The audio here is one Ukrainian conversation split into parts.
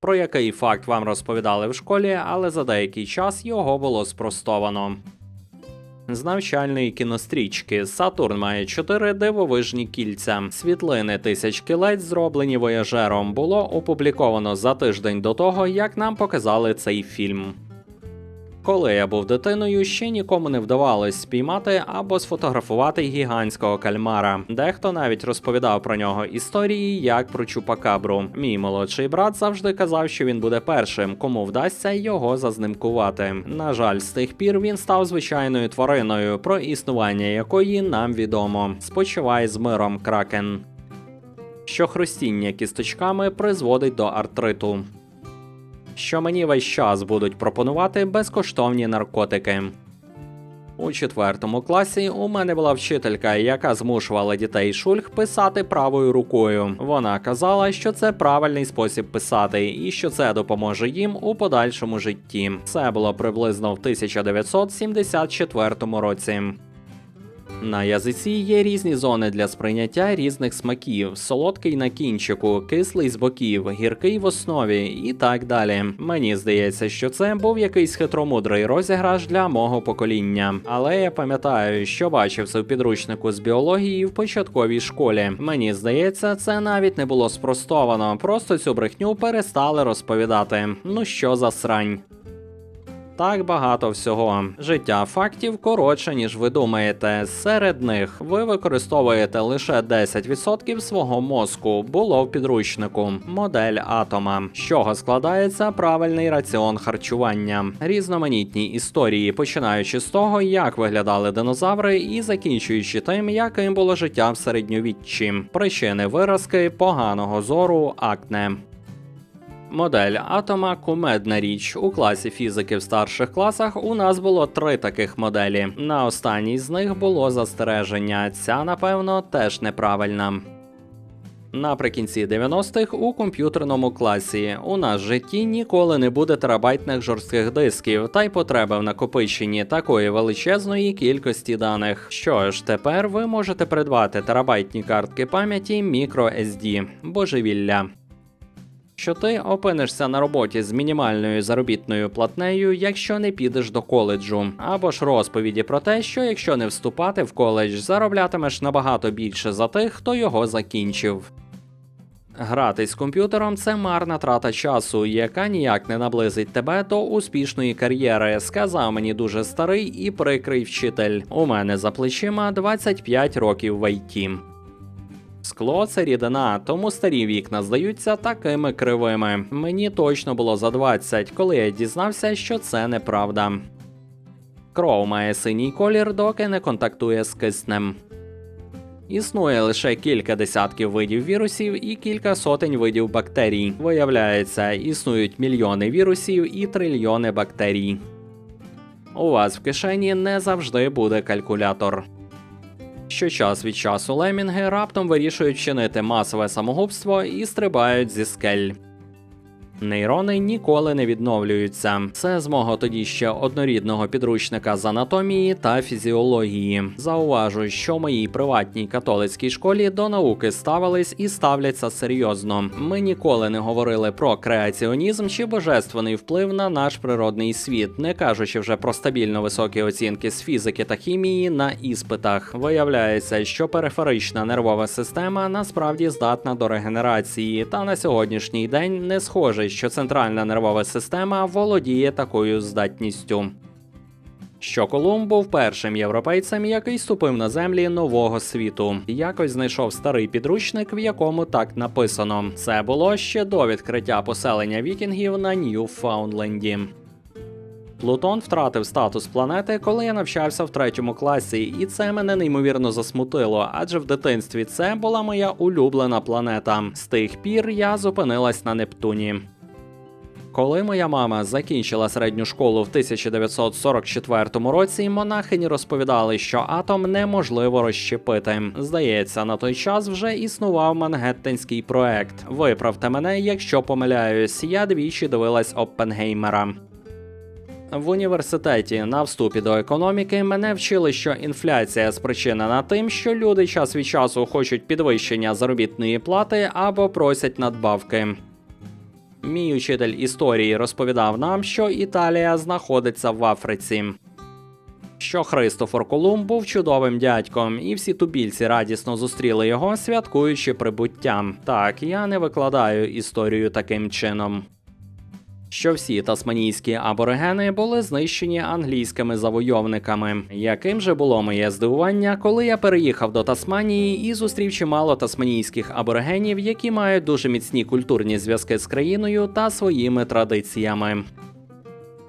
про який факт вам розповідали в школі, але за деякий час його було спростовано. З навчальної кінострічки Сатурн має чотири дивовижні кільця. Світлини тисяч кілець, зроблені вояжером, було опубліковано за тиждень до того, як нам показали цей фільм. Коли я був дитиною, ще нікому не вдавалось спіймати або сфотографувати гігантського кальмара. Дехто навіть розповідав про нього історії, як про чупакабру. Мій молодший брат завжди казав, що він буде першим, кому вдасться його зазнимкувати. На жаль, з тих пір він став звичайною твариною, про існування якої нам відомо. Спочивай з миром, кракен. Що хрустіння кісточками призводить до артриту що мені весь час будуть пропонувати безкоштовні наркотики. У четвертому класі у мене була вчителька, яка змушувала дітей шульх писати правою рукою. Вона казала, що це правильний спосіб писати, і що це допоможе їм у подальшому житті. Це було приблизно в 1974 році. На язиці є різні зони для сприйняття різних смаків: солодкий на кінчику, кислий з боків, гіркий в основі і так далі. Мені здається, що це був якийсь хитромудрий розіграш для мого покоління. Але я пам'ятаю, що бачив це в підручнику з біології в початковій школі. Мені здається, це навіть не було спростовано. Просто цю брехню перестали розповідати. Ну що за срань. Так багато всього. Життя фактів коротше, ніж ви думаєте. Серед них ви використовуєте лише 10% свого мозку. Було в підручнику. Модель атома, з чого складається правильний раціон харчування, різноманітні історії, починаючи з того, як виглядали динозаври, і закінчуючи тим, яким було життя в середньовіччі, причини виразки, поганого зору, акне. Модель атома кумедна річ. У класі фізики в старших класах у нас було три таких моделі. На останній з них було застереження. Ця, напевно, теж неправильна. Наприкінці 90-х у комп'ютерному класі у нас в житті ніколи не буде терабайтних жорстких дисків, та й потреби в накопиченні такої величезної кількості даних. Що ж, тепер ви можете придбати терабайтні картки пам'яті microSD. божевілля що ти опинишся на роботі з мінімальною заробітною платнею, якщо не підеш до коледжу, або ж розповіді про те, що якщо не вступати в коледж, зароблятимеш набагато більше за тих, хто його закінчив. Грати з комп'ютером це марна трата часу, яка ніяк не наблизить тебе до успішної кар'єри, сказав мені дуже старий і прикрий вчитель. У мене за плечима 25 років в ІТ. Скло це рідина, тому старі вікна здаються такими кривими. Мені точно було за 20, коли я дізнався, що це неправда. Кров має синій колір, доки не контактує з киснем. Існує лише кілька десятків видів вірусів і кілька сотень видів бактерій. Виявляється, існують мільйони вірусів і трильйони бактерій. У вас в кишені не завжди буде калькулятор що час від часу лемінги раптом вирішують чинити масове самогубство і стрибають зі скель. Нейрони ніколи не відновлюються. Це з мого тоді ще однорідного підручника з анатомії та фізіології. Зауважу, що в моїй приватній католицькій школі до науки ставились і ставляться серйозно. Ми ніколи не говорили про креаціонізм чи божественний вплив на наш природний світ, не кажучи вже про стабільно високі оцінки з фізики та хімії на іспитах. Виявляється, що периферична нервова система насправді здатна до регенерації, та на сьогоднішній день не схоже що центральна нервова система володіє такою здатністю. Що Колумб був першим європейцем, який ступив на землі нового світу. Якось знайшов старий підручник, в якому так написано: це було ще до відкриття поселення вікінгів на Ньюфаундленді. Плутон втратив статус планети, коли я навчався в третьому класі, і це мене неймовірно засмутило, адже в дитинстві це була моя улюблена планета. З тих пір я зупинилась на Нептуні. Коли моя мама закінчила середню школу в 1944 році, монахині розповідали, що атом неможливо розщепити. Здається, на той час вже існував Мангеттенський проект. Виправте мене, якщо помиляюсь, я двічі дивилась Оппенгеймера. В університеті на вступі до економіки мене вчили, що інфляція спричинена тим, що люди час від часу хочуть підвищення заробітної плати або просять надбавки. Мій учитель історії розповідав нам, що Італія знаходиться в Африці. Що Христофор Колумб був чудовим дядьком, і всі тубільці радісно зустріли його, святкуючи прибуттям. Так, я не викладаю історію таким чином. Що всі тасманійські аборигени були знищені англійськими завойовниками. Яким же було моє здивування, коли я переїхав до Тасманії і зустрів чимало тасманійських аборигенів, які мають дуже міцні культурні зв'язки з країною та своїми традиціями.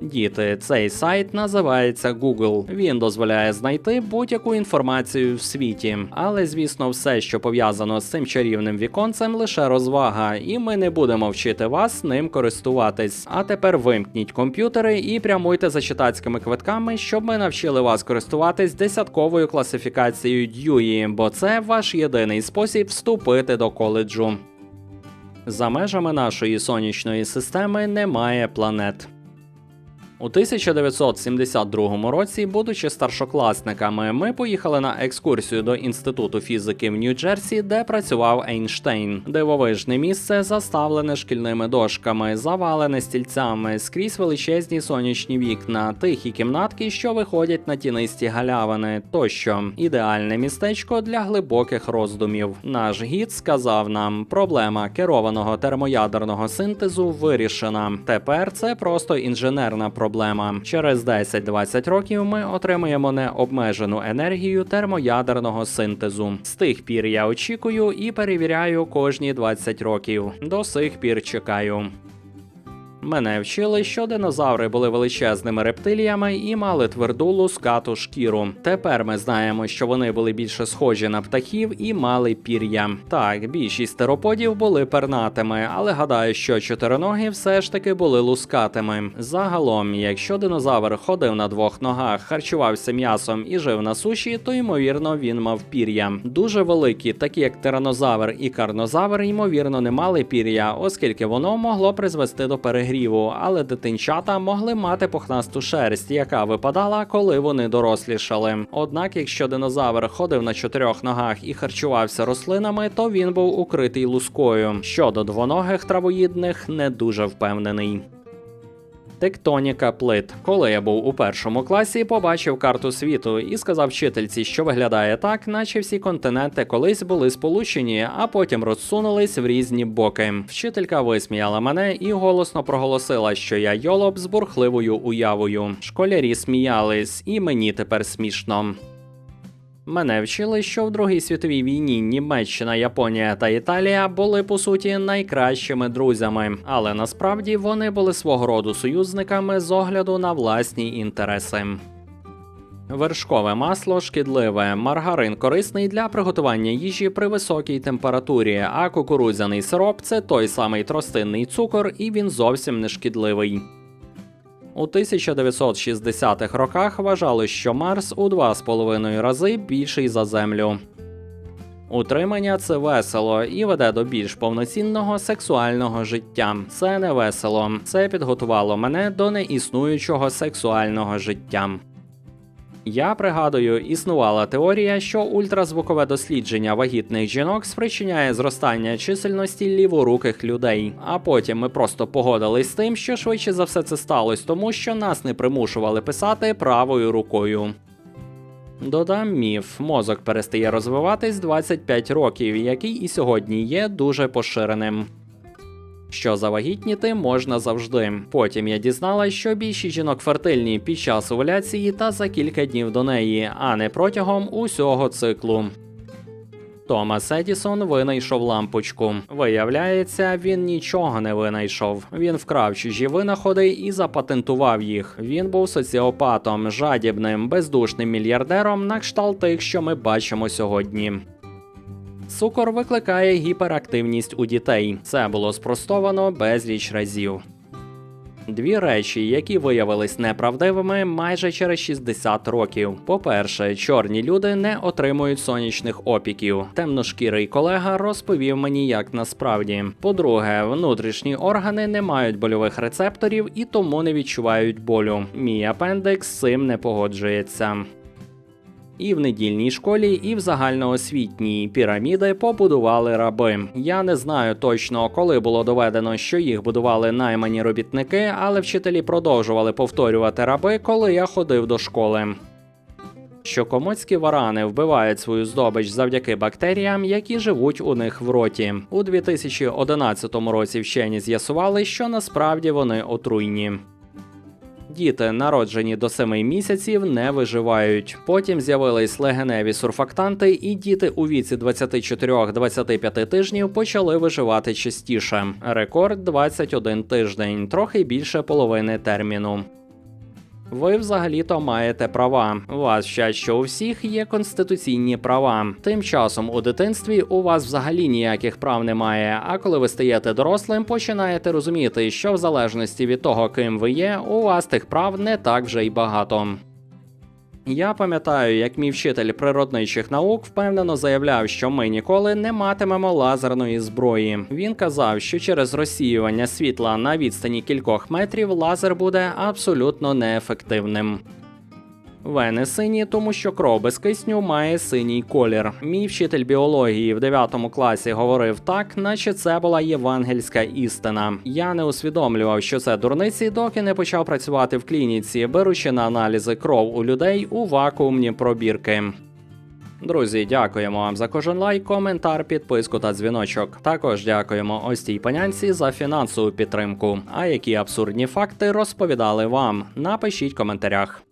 Діти, цей сайт називається Google. Він дозволяє знайти будь-яку інформацію в світі. Але, звісно, все, що пов'язано з цим чарівним віконцем, лише розвага, і ми не будемо вчити вас ним користуватись. А тепер вимкніть комп'ютери і прямуйте за читацькими квитками, щоб ми навчили вас користуватись десятковою класифікацією Дьюї, бо це ваш єдиний спосіб вступити до коледжу. За межами нашої сонячної системи немає планет. У 1972 році, будучи старшокласниками, ми поїхали на екскурсію до інституту фізики в Нью-Джерсі, де працював Ейнштейн. Дивовижне місце заставлене шкільними дошками, завалене стільцями, скрізь величезні сонячні вікна, тихі кімнатки, що виходять на тінисті галявини. Тощо ідеальне містечко для глибоких роздумів. Наш гід сказав нам, проблема керованого термоядерного синтезу вирішена. Тепер це просто інженерна проблема. Через 10-20 років ми отримаємо необмежену енергію термоядерного синтезу. З тих пір я очікую і перевіряю кожні 20 років. До сих пір чекаю. Мене вчили, що динозаври були величезними рептиліями і мали тверду лускату шкіру. Тепер ми знаємо, що вони були більше схожі на птахів і мали пір'я. Так, більшість тероподів були пернатими, але гадаю, що чотириногі все ж таки були лускатими. Загалом, якщо динозавр ходив на двох ногах, харчувався м'ясом і жив на суші, то ймовірно він мав пір'я. Дуже великі, такі як тиранозавр і карнозавр, ймовірно, не мали пір'я, оскільки воно могло призвести до перегріву, але дитинчата могли мати пухнасту шерсть, яка випадала, коли вони дорослішали. Однак, якщо динозавр ходив на чотирьох ногах і харчувався рослинами, то він був укритий лускою. Щодо двоногих травоїдних, не дуже впевнений. Тектоніка плит. Коли я був у першому класі, побачив карту світу і сказав вчительці, що виглядає так, наче всі континенти колись були сполучені, а потім розсунулись в різні боки. Вчителька висміяла мене і голосно проголосила, що я йолоб з бурхливою уявою. Школярі сміялись, і мені тепер смішно. Мене вчили, що в Другій світовій війні Німеччина, Японія та Італія були по суті найкращими друзями, але насправді вони були свого роду союзниками з огляду на власні інтереси. Вершкове масло шкідливе, маргарин корисний для приготування їжі при високій температурі, а кукурудзяний сироп це той самий тростинний цукор, і він зовсім не шкідливий. У 1960-х роках вважали, що Марс у 2,5 рази більший за Землю. Утримання це весело і веде до більш повноцінного сексуального життя. Це не весело. Це підготувало мене до неіснуючого сексуального життя. Я пригадую, існувала теорія, що ультразвукове дослідження вагітних жінок спричиняє зростання чисельності ліворуких людей. А потім ми просто погодились з тим, що швидше за все це сталося, тому що нас не примушували писати правою рукою. Додам міф, мозок перестає розвиватись 25 років, який і сьогодні є дуже поширеним. Що завагітніти можна завжди. Потім я дізналась, що більшість жінок фертильні під час овуляції та за кілька днів до неї, а не протягом усього циклу. Томас Едісон винайшов лампочку. Виявляється, він нічого не винайшов. Він вкрав чужі винаходи і запатентував їх. Він був соціопатом, жадібним, бездушним мільярдером на кшталт тих, що ми бачимо сьогодні. Цукор викликає гіперактивність у дітей. Це було спростовано безліч разів. Дві речі, які виявились неправдивими майже через 60 років. По-перше, чорні люди не отримують сонячних опіків. Темношкірий колега розповів мені, як насправді. По-друге, внутрішні органи не мають больових рецепторів і тому не відчувають болю. Мій апендикс з цим не погоджується. І в недільній школі, і в загальноосвітній піраміди побудували раби. Я не знаю точно, коли було доведено, що їх будували наймані робітники, але вчителі продовжували повторювати раби, коли я ходив до школи. Що комоцькі варани вбивають свою здобич завдяки бактеріям, які живуть у них в роті. У 2011 році вчені з'ясували, що насправді вони отруйні. Діти, народжені до 7 місяців, не виживають. Потім з'явились легеневі сурфактанти, і діти у віці 24-25 тижнів почали виживати частіше. Рекорд 21 тиждень, трохи більше половини терміну. Ви взагалі-то маєте права. Вас вчать, що у всіх є конституційні права. Тим часом у дитинстві у вас взагалі ніяких прав немає. А коли ви стаєте дорослим, починаєте розуміти, що в залежності від того, ким ви є, у вас тих прав не так вже й багато. Я пам'ятаю, як мій вчитель природничих наук впевнено заявляв, що ми ніколи не матимемо лазерної зброї. Він казав, що через розсіювання світла на відстані кількох метрів лазер буде абсолютно неефективним. Вени сині, тому що кров без кисню має синій колір. Мій вчитель біології в 9 класі говорив так, наче це була євангельська істина. Я не усвідомлював, що це дурниці, доки не почав працювати в клініці, беручи на аналізи кров у людей у вакуумні пробірки. Друзі, дякуємо вам за кожен лайк, коментар, підписку та дзвіночок. Також дякуємо ось цій панянці за фінансову підтримку. А які абсурдні факти розповідали вам? Напишіть в коментарях.